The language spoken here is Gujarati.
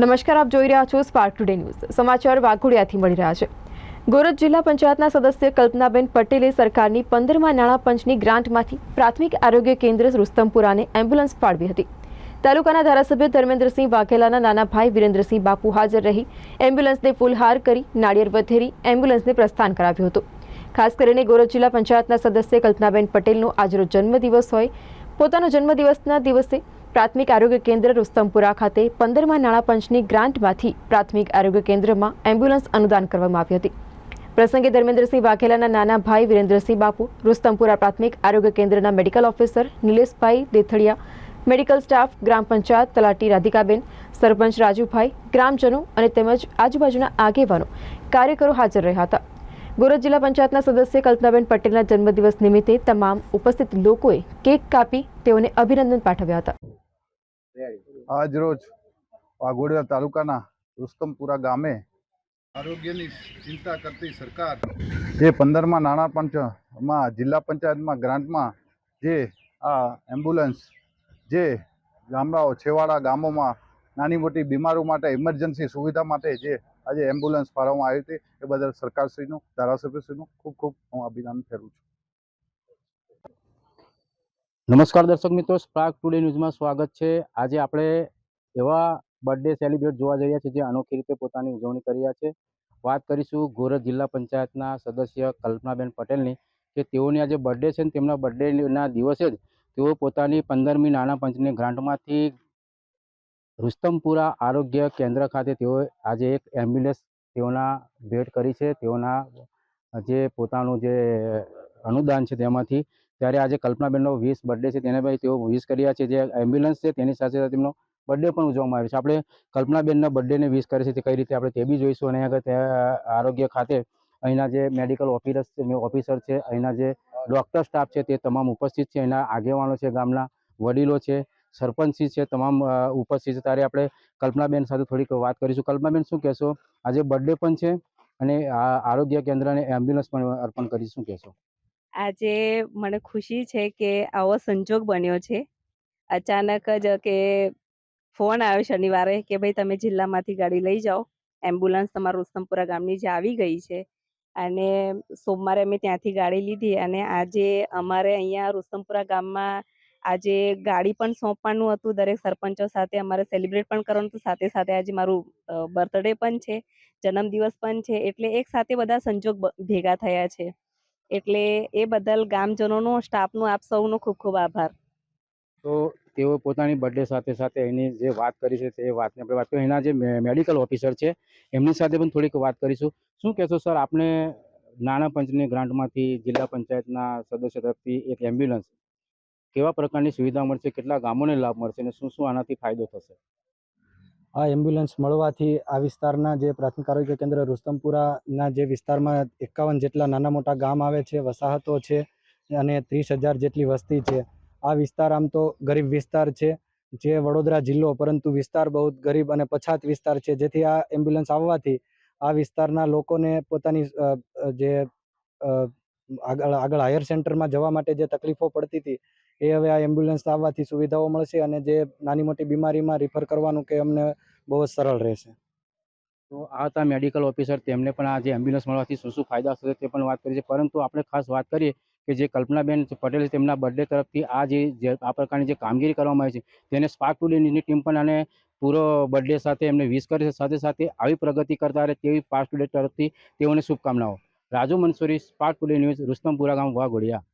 નમસ્કાર, આપ જોઈ રહ્યા છો સ્પાર્ક ટુડે ન્યૂઝ સમાચાર વાઘોડિયાથી મળી રહ્યા છે. ગોરજ જિલ્લા પંચાયતના સદસ્ય કલ્પનાબેન પટેલે સરકારની પંદરમાં નાણાં પંચની ગ્રાન્ટમાંથી પ્રાથમિક આરોગ્ય કેન્દ્ર રુસ્તમપુરાને એમ્બ્યુલન્સ ફાળવી હતી. તાલુકાના ધારાસભ્ય ધર્મેન્દ્રસિંહ વાઘેલાના નાના ભાઈ વિરેન્દ્રસિંહ બાપુ હાજર રહી, એમ્બ્યુલન્સને ફૂલહાર કરી, નાળિયેર વધેરી એમ્બ્યુલન્સને પ્રસ્થાન કરાવ્યું હતું. ખાસ કરીને ગોરજ જિલ્લા પંચાયતના સદસ્ય કલ્પનાબેન પટેલનો આજરોજ જન્મદિવસ હોય. પોતાનો જન્મદિવસના દિવસે પ્રાથમિક આરોગ્ય કેન્દ્ર રુસ્તમપુરા ખાતે પંદરમાં નાણાં પંચની ગ્રાન્ટમાંથી પ્રાથમિક આરોગ્ય કેન્દ્રમાં એમ્બ્યુલન્સ અનુદાન કરવામાં આવી હતી. પ્રસંગે ધર્મેન્દ્રસિંહ વાઘેલાના નાના ભાઈ વિરેન્દ્રસિંહ બાપુ, રુસ્તમપુરા પ્રાથમિક આરોગ્ય કેન્દ્રના medical officer Nileshbhai Dethadiya, medical staff, ગ્રામ પંચાયત તલાટી રાધિકાબેન, સરપંચ રાજુભાઈ, ગ્રામજનો અને તેમજ આજુબાજુના આગેવાનો કાર્યકરો હાજર રહ્યા હતા. ગોરજ જિલ્લા પંચાયતના સદસ્ય કલ્પનાબેન પટેલના જન્મદિવસ નિમિત્તે તમામ ઉપસ્થિત લોકોએ કેક કાપી તેઓને અભિનંદન પાઠવ્યા હતા. આજ રોજ વાઘોડિયા તાલુકાના રુસ્તમપુરા ગામે આરોગ્યની ચિંતા કરતી સરકાર જે પંદરમાં નાણાં પંચમાં, જિલ્લા પંચાયતમાં, ગ્રાન્ટમાં જે આ એમ્બ્યુલન્સ જે ગામડાઓ, છેવાડા ગામોમાં નાની મોટી બીમારો માટે ઇમરજન્સી સુવિધા માટે જે આજે એમ્બ્યુલન્સ ફાળવવામાં આવી હતી, એ બદલ સરકારશ્રીનું, ધારાસભ્યશ્રીનું ખૂબ ખૂબ હું અભિનંદન કરું છું. નમસ્કાર દર્શક મિત્રો સ્પાર્ક ટુડે ન્યૂઝમાં સ્વાગત છે. આજે આપણે એવા બર્થડે સેલિબ્રેટ જોવા જઈ રહ્યા છીએ જે અનોખી રીતે પોતાની ઉજવણી કરી રહ્યા છે. વાત કરીશું ગોરખ જિલ્લા પંચાયતના સદસ્ય કલ્પનાબેન પટેલની કે તેઓની આજે બર્થડે છે ને તેમના બર્થડેના દિવસે જ તેઓ પોતાની પંદરમી નાણાં પંચની ગ્રાન્ટમાંથી રુસ્તમપુરા આરોગ્ય કેન્દ્ર ખાતે તેઓ આજે એક એમ્બ્યુલન્સ તેઓના ભેટ કરી છે. તેઓના જે પોતાનું જે અનુદાન છે તેમાંથી ત્યારે આજે કલ્પનાબેનનો વીસ બર્થડે છે. તેને ભાઈ તેઓ વિશ કર્યા છે. જે એમ્બ્યુલન્સ છે, તેની સાથે સાથે તેમનો બર્થડે પણ ઉજવવામાં આવ્યો છે. આપણે કલ્પનાબેનના બર્થડેને વિશ કરે છે તે કઈ રીતે આપણે તે બી જોઈશું. અને આગળ આરોગ્ય ખાતે અહીંના જે મેડિકલ ઓફિસર ઓફિસર છે, અહીંના જે ડૉક્ટર સ્ટાફ છે, તે તમામ ઉપસ્થિત છે. અહીંના આગેવાનો છે, ગામના વડીલો છે, સરપંચી છે, તમામ ઉપસ્થિત છે. ત્યારે આપણે કલ્પનાબેન સાથે થોડીક વાત કરીશું. કલ્પનાબેન, શું કહેશો? આજે બર્થડે પણ છે અને આરોગ્ય કેન્દ્રને એમ્બ્યુલન્સ પણ અર્પણ કરી શું કહેશો? આજે મને ખુશી છે કે આવો સંજોગ બન્યો છે. અચાનક જ કે ફોન આવ્યો શનિવારે કે ભાઈ, તમે જિલ્લામાંથી ગાડી લઈ જાઓ. એમ્બ્યુલન્સ તમારા રુસ્તમપુરા ગામની જે આવી ગઈ છે. અને સોમવારે અમે ત્યાંથી ગાડી લીધી અને આજે અમારે અહીંયા રુસ્તમપુરા ગામમાં આજે ગાડી પણ સોંપવાનું હતું. દરેક સરપંચો સાથે અમારે સેલિબ્રેટ પણ કરવાનું હતું. સાથે સાથે આજે મારું બર્થડે પણ છે, જન્મદિવસ પણ છે. એટલે એક સાથે બધા સંજોગ ભેગા થયા છે. એટલે એ બદલ ગામજનોનો, સ્ટાફનો, આપ સૌનો ખૂબ ખૂબ આભાર. તો તેઓ પોતાની બર્થડે સાથે સાથે એની જે વાત કરી છે તે વાતને આપણે વાત કરીએ. એના જે મેડિકલ ઓફિસર છે, એમની સાથે પણ થોડીક વાત કરીશું. શું કહેશો સર આપણે નાણાં પંચની ગ્રાન્ટમાંથી જિલ્લા પંચાયતના સદસ્ય તરફથી એક એમ્બ્યુલન્સ કેવા પ્રકારની સુવિધા મળશે, કેટલા ગામોને લાભ મળશે અને શું શું આનાથી ફાયદો થશે? આ એમ્બ્યુલન્સ મળવાથી આ વિસ્તારના જે પ્રાથમિક આરોગ્ય કેન્દ્ર રુસ્તમપુરાના જે વિસ્તારમાં એકાવન જેટલા નાના મોટા ગામ આવે છે, વસાહતો છે અને ત્રીસ હજાર જેટલી વસ્તી છે. આ વિસ્તાર આમ તો ગરીબ વિસ્તાર છે, જે વડોદરા જિલ્લો, પરંતુ વિસ્તાર બહુ ગરીબ અને પછાત વિસ્તાર છે. જેથી આ એમ્બ્યુલન્સ આવવાથી આ વિસ્તારના લોકોને પોતાની જે આગળ આગળ હાયર સેન્ટરમાં જવા માટે જે તકલીફો પડતી હતી એ હવે આ એમ્બ્યુલન્સ આવવાથી સુવિધાઓ મળશે અને જે નાની મોટી બીમારીમાં રિફર કરવાનું કે અમને બહુ જ સરળ રહેશે. તો આ હતા મેડિકલ ઓફિસર તેમને પણ આ જે એમ્બ્યુલન્સ મળવાથી શું શું ફાયદા થશે તે પણ વાત કરી છે. પરંતુ આપણે ખાસ વાત કરીએ કે જે કલ્પનાબેન પટેલ છે, તેમના બર્થડે તરફથી આ જે આ પ્રકારની જે કામગીરી કરવામાં આવી છે, તેને સ્પાર્ક ટુ ડેની ટીમ પણ આને પૂરો બર્થડે સાથે એમને વિશ કરે છે. સાથે સાથે આવી પ્રગતિ કરતા રહે તેવી પાસ્ટ તરફથી તેઓને શુભકામનાઓ. Raju Mansuri spark today news, Rustampura ગામ, વાઘોડિયા.